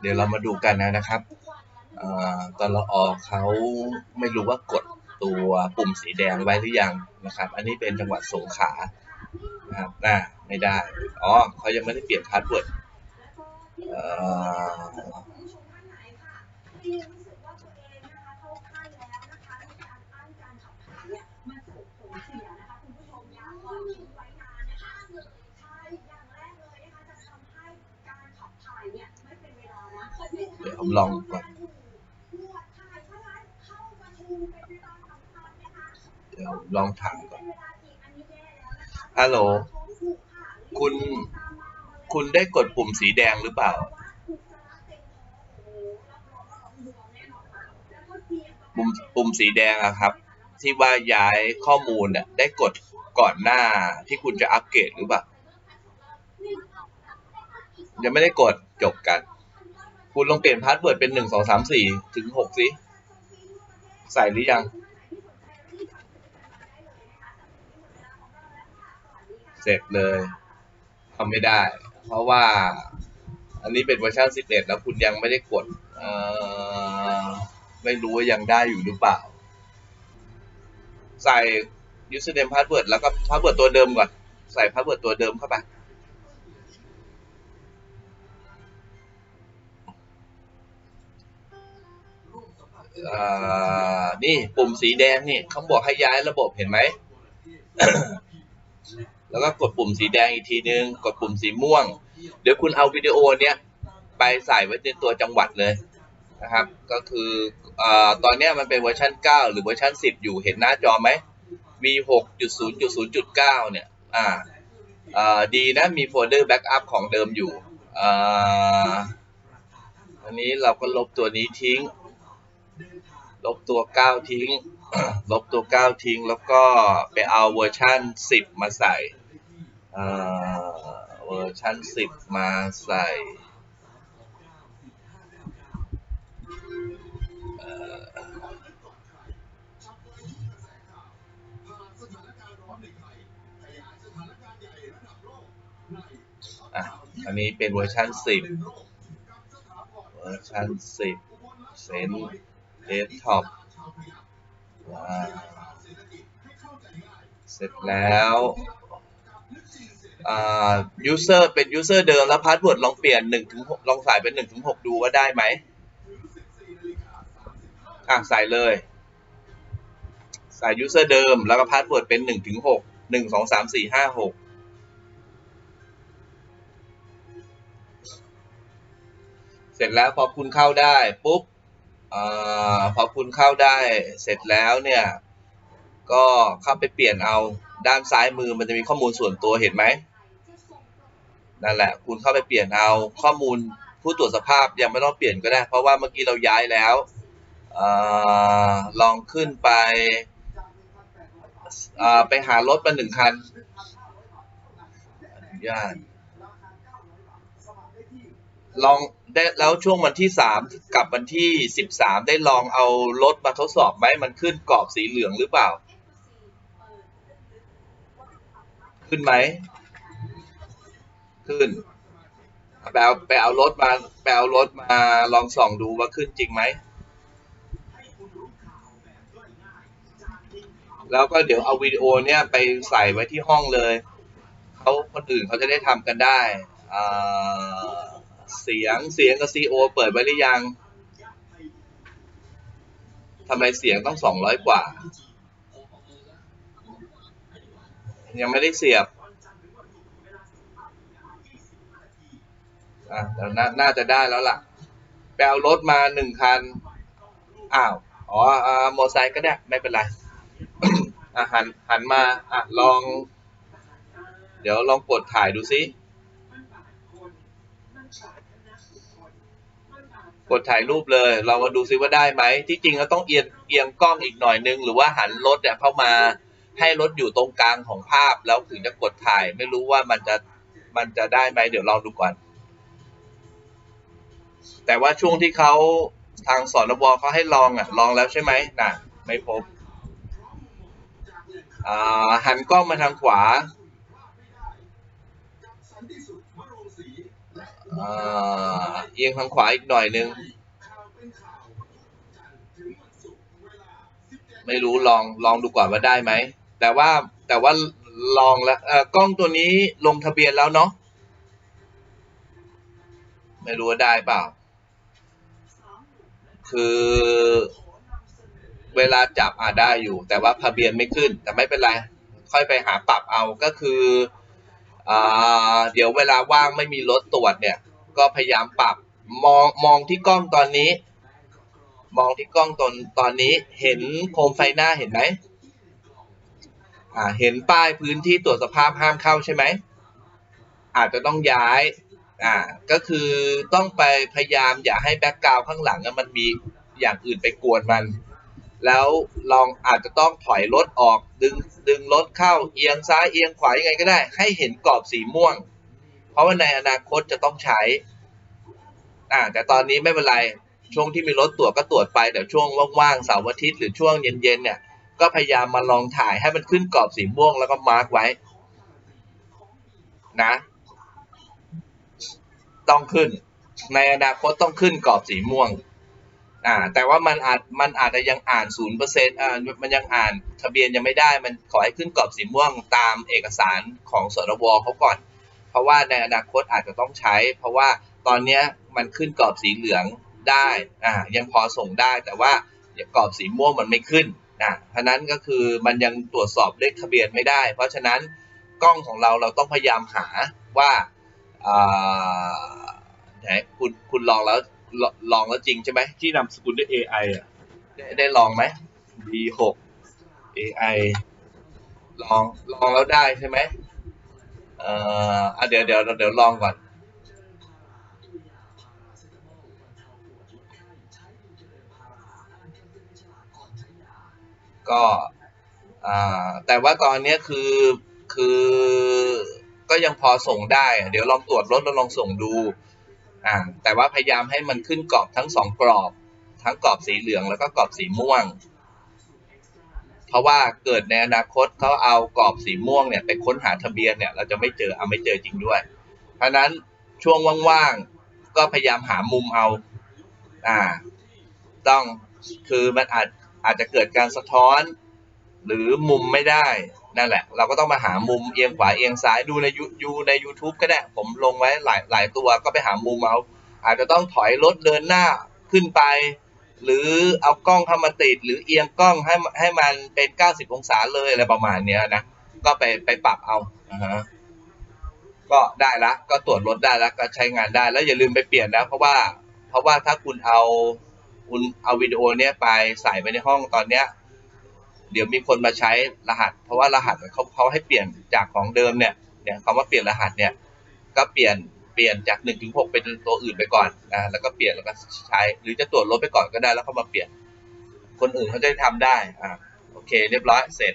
เดี๋ยวเรามาดูกันนะนะครับเอ่อตอนเราออกเขาไม่รู้ว่ากดตัวปุ่มสีแดงไว้หรือยังนะครับ อันนี้เป็นจังหวัดสงขลานะครับน่าไม่ได้ อ๋อเขายังไม่ได้เปลี่ยนพาสเวิร์ดเอ่อเดี๋ยว ผมลองก่อนเดี๋ยวลองถามก่อนฮัลโหลคุณคุณได้กดปุ่มสีแดงหรือเปล่า ปุ่มปุ่มสีแดงอะครับ ที่ว่าย้ายข้อมูลเนี่ยได้กดก่อนหน้าที่คุณจะอัปเกรดหรือเปล่ายังไม่ได้กดจบกัน คุณลองเปลี่ยนพาสเวิร์ดเป็นหนึ่งสองสามสี่ถึงหกสิ ใส่หรือยัง เสร็จเลยทำไม่ได้ เพราะว่า อันนี้เป็นเวอร์ชัน11แล้วคุณยังไม่ได้กด เอ่อ ไม่รู้ว่ายังได้อยู่หรือเปล่า ใส่ username password แล้วก็ password ตัวเดิมก่อน ใส่ password ตัวเดิมเข้าไป นี่ปุ่มสีแดงนี่เขาบอกให้ย้ายระบบเห็นไหม แล้วก็กดปุ่มสีแดงอีกทีนึง กดปุ่มสีม่วง เดี๋ยวคุณเอาวิดีโอเนี้ยไปใส่ไว้ในตัวจังหวัดเลยนะครับ ก็คืออตอนนี้มันเป็นเวอร์ชัน9 หรือเวอร์ชัน10 อยู่เห็นหน้าจอไหม v 6.0.0.9 เนี่ย อ่าเอ่อดีนะ มีโฟลเดอร์แบ็กอัพของเดิมอยู่ออันนี้เราก็ลบตัวนี้ทิ้ง ลบตัว 9 ทิ้ง ลบตัว 9 ทิ้ง แล้วก็ไปเอาเวอร์ชัน10 มาใส่เวอร์ชัน10 มาใส่อ่ออะอันนี้เป็นเวอร์ชัน10 เวอร์ชัน10 เซน เดสก์ท็อปเสร็จแล้วอ่า user เป็น user เดิมแล้ว password ลองเปลี่ยน1ถึง6ลองใส่เป็น1ถึง6ดูว่าได้ไหมอะใส่เลย ใส่ user เดิมแล้วก็ password เป็น1ถึง6 1 2 3 4 5 6เสร็จแล้วพอคุณเข้าได้ปุ๊บ อพอคุณเข้าได้เสร็จแล้วเนี่ย ก็เข้าไปเปลี่ยนเอาด้านซ้ายมือมันจะมีข้อมูลส่วนตัวเห็นไหมนั่นแหละ คุณเข้าไปเปลี่ยนเอาข้อมูลผู้ตรวจสภาพยังไม่ต้องเปลี่ยนก็ได้ เพราะว่าเมื่อกี้เราย้ายแล้วอลองขึ้นไปไปหารถมาหนึ่งคันอนุญาต ลองได้แล้วช่วงวันที่สามกับวันที่สิบสามได้ลองเอารถมาทดสอบไหมมันขึ้นกรอบสีเหลืองหรือเปล่า ขึ้นไหม ขึ้นไปเอาไปเอารถมาไปเอารถมาลองส่องดูว่าขึ้นจริงไหม แล้วก็เดี๋ยวเอาวิดีโอเนี้ยไปใส่ไว้ที่ห้องเลย เขาคนอื่นเขาจะได้ทำกันได้อ่า เสียงเสียงกับซีโอเปิดไว้หรือยังทำไมเสียงต้องสองร้อยกว่า ยังไม่ได้เสียบอะแต่นาน่าจะได้แล้วล่ะไปเอารถมาหนึ่งคัน อ้าว อ๋ออมอไซค์ก็ได้ ไม่เป็นไรอะหันหันมาอะลอง เดี๋ยวลองกดถ่ายดูซิ กดถ่ายรูปเลย เรามาดูซิว่าได้ไหม ที่จริงเราต้องเอียงเอียงกล้องอีกหน่อยนึง หรือว่าหันรถเนี่ยเข้ามาให้รถอยู่ตรงกลางของภาพแล้วถึงจะกดถ่าย ไม่รู้ว่ามันจะมันจะได้ไหมเดี๋ยวลองดูก่อน แต่ว่าช่วงที่เขาทางสอนบเขาให้ลองอะ ลองแล้วใช่ไหมน่ะ ไม่พบอ่าหันกล้องมาทางขวา อ่าเอียงทางขวาอีกหน่อยนึง ไม่รู้ลองลองดูก่อนว่าได้ไหม แต่ว่าแต่ว่าลองแล้วเออกล้องตัวนี้ลงทะเบียนแล้วเนาะไม่รู้ว่าได้เปล่า คือเวลาจับอาได้อยู่ แต่ว่าทะเบียนไม่ขึ้น แต่ไม่เป็นไร ค่อยไปหาปรับเอาก็คืออ่าเดี๋ยวเวลาว่างไม่มีรถตรวจเนี่ย ก็พยายามปรับมองมองที่กล้องตอนนี้ มองที่กล้องตอนตอนนี้เห็นโคมไฟหน้าเห็นไหมอ่าเห็นป้ายพื้นที่ตรวจสภาพห้ามเข้าใช่ไหมอาจจะต้องย้ายอ่าก็คือต้องไปพยายามอย่าให้แบ็กกราวข้างหลังมันมีอย่างอื่นไปกวนมัน แล้วลองอาจจะต้องถอยรถออกดึงดึงรถเข้าเอียงซ้ายเอียงขวายังไงก็ได้ ให้เห็นกรอบสีม่วง ราะว่าในอนาคตจะต้องใช้ อ่า แต่ตอนนี้ไม่เป็นไร ช่วงที่มีรถตรวจก็ตรวจไป แต่ช่วงว่างๆเสาร์อาทิตย์หรือช่วงเย็นๆเนี่ย ก็พยายามมาลองถ่ายให้มันขึ้นกรอบสีม่วงแล้วก็มาร์กไว้ นะ ต้องขึ้น ในอนาคตต้องขึ้นกรอบสีม่วง อ่า แต่ว่ามันอาจ มันอาจจะยังอ่านศูนย์เปอร์เซ็นต์อ่า มันยังอ่านทะเบียนยังไม่ได้ มันขอให้ขึ้นกรอบสีม่วงตามเอกสารของสรวเขาก่อน เพราะว่าในอนาคตอาจจะต้องใช้ เพราะว่าตอนเนี้ยมันขึ้นกรอบสีเหลืองได้อ่ายังพอส่งได้แต่ว่ากรอบสีม่วงมันไม่ขึ้นอ่าเพราะนั้นก็คือมันยังตรวจสอบเลขทะเบียนไม่ได้ เพราะฉะนั้นกล้องของเราเราต้องพยายามหาว่าอ่าไหนคุณคุณลองแล้วลลองแล้วจริงใช่ไหมที่นำสกุลด้วย AI อะได้ได้ลองไหม B6 AI ลองลองแล้วได้ใช่ไหม เอ่ออะเดี๋ยวเดี๋ยวเดี๋ยวลองก่อนก็อ่าแต่ว่าตอนนี้คือคือก็ยังพอส่งได้ เดี๋ยวลองตรวจรถแล้วลองส่งดูอ่าแต่ว่าพยายามให้มันขึ้นกรอบทั้งสองกรอบ ทั้งกรอบสีเหลืองแล้วก็กรอบสีม่วง เพราะว่าเกิดในอนาคตเขาเอากรอบสีม่วงเนี่ยไปค้นหาทะเบียนเนี่ยเราจะไม่เจอเอาไม่เจอจริงด้วย เพราะนั้นช่วงว่างๆก็พยายามหามุมเอาอ่าต้องคือมันอาจอาจจะเกิดการสะท้อน หรือมุมไม่ได้นั่นแหละ เราก็ต้องมาหามุมเอียงขวาเอียงซ้ายดูในยูยูใน YouTube ก็ได้ผมลงไว้หลายหลายตัวก็ไปหามุมเอาอาจจะต้องถอยรถเดินหน้าขึ้นไป หรือเอากล้องเข้ามาติด หรือเอียงกล้องให้ให้มันเป็น 90 องศาเลยอะไรประมาณเนี้ยนะ ก็ไปไปปรับเอาอ่าฮะก็ได้ละ ก็ตรวจรถได้แล้วก็ใช้งานได้ แล้วอย่าลืมไปเปลี่ยนนะเพราะว่า เพราะว่าถ้าคุณเอาคุณเอาวิดีโอเนี้ยไปใส่ไปในห้องตอนเนี้ย เดี๋ยวมีคนมาใช้รหัส เพราะว่ารหัสเขาเขาให้เปลี่ยนจากของเดิมเนี่ยเนี่ยคำว่าเปลี่ยนรหัสเนี่ย ก็เปลี่ยน ปลี่ยนจากหนึ่งถึงหกเป็นตัวอื่นไปก่อนนะแล้วก็เปลี่ยนแล้วก็ใช้ หรือจะตรวจลบไปก่อนก็ได้แล้วเข้ามาเปลี่ยน คนอื่นเขาจะได้ทำได้อ่าโอเค เรียบร้อยเสร็จ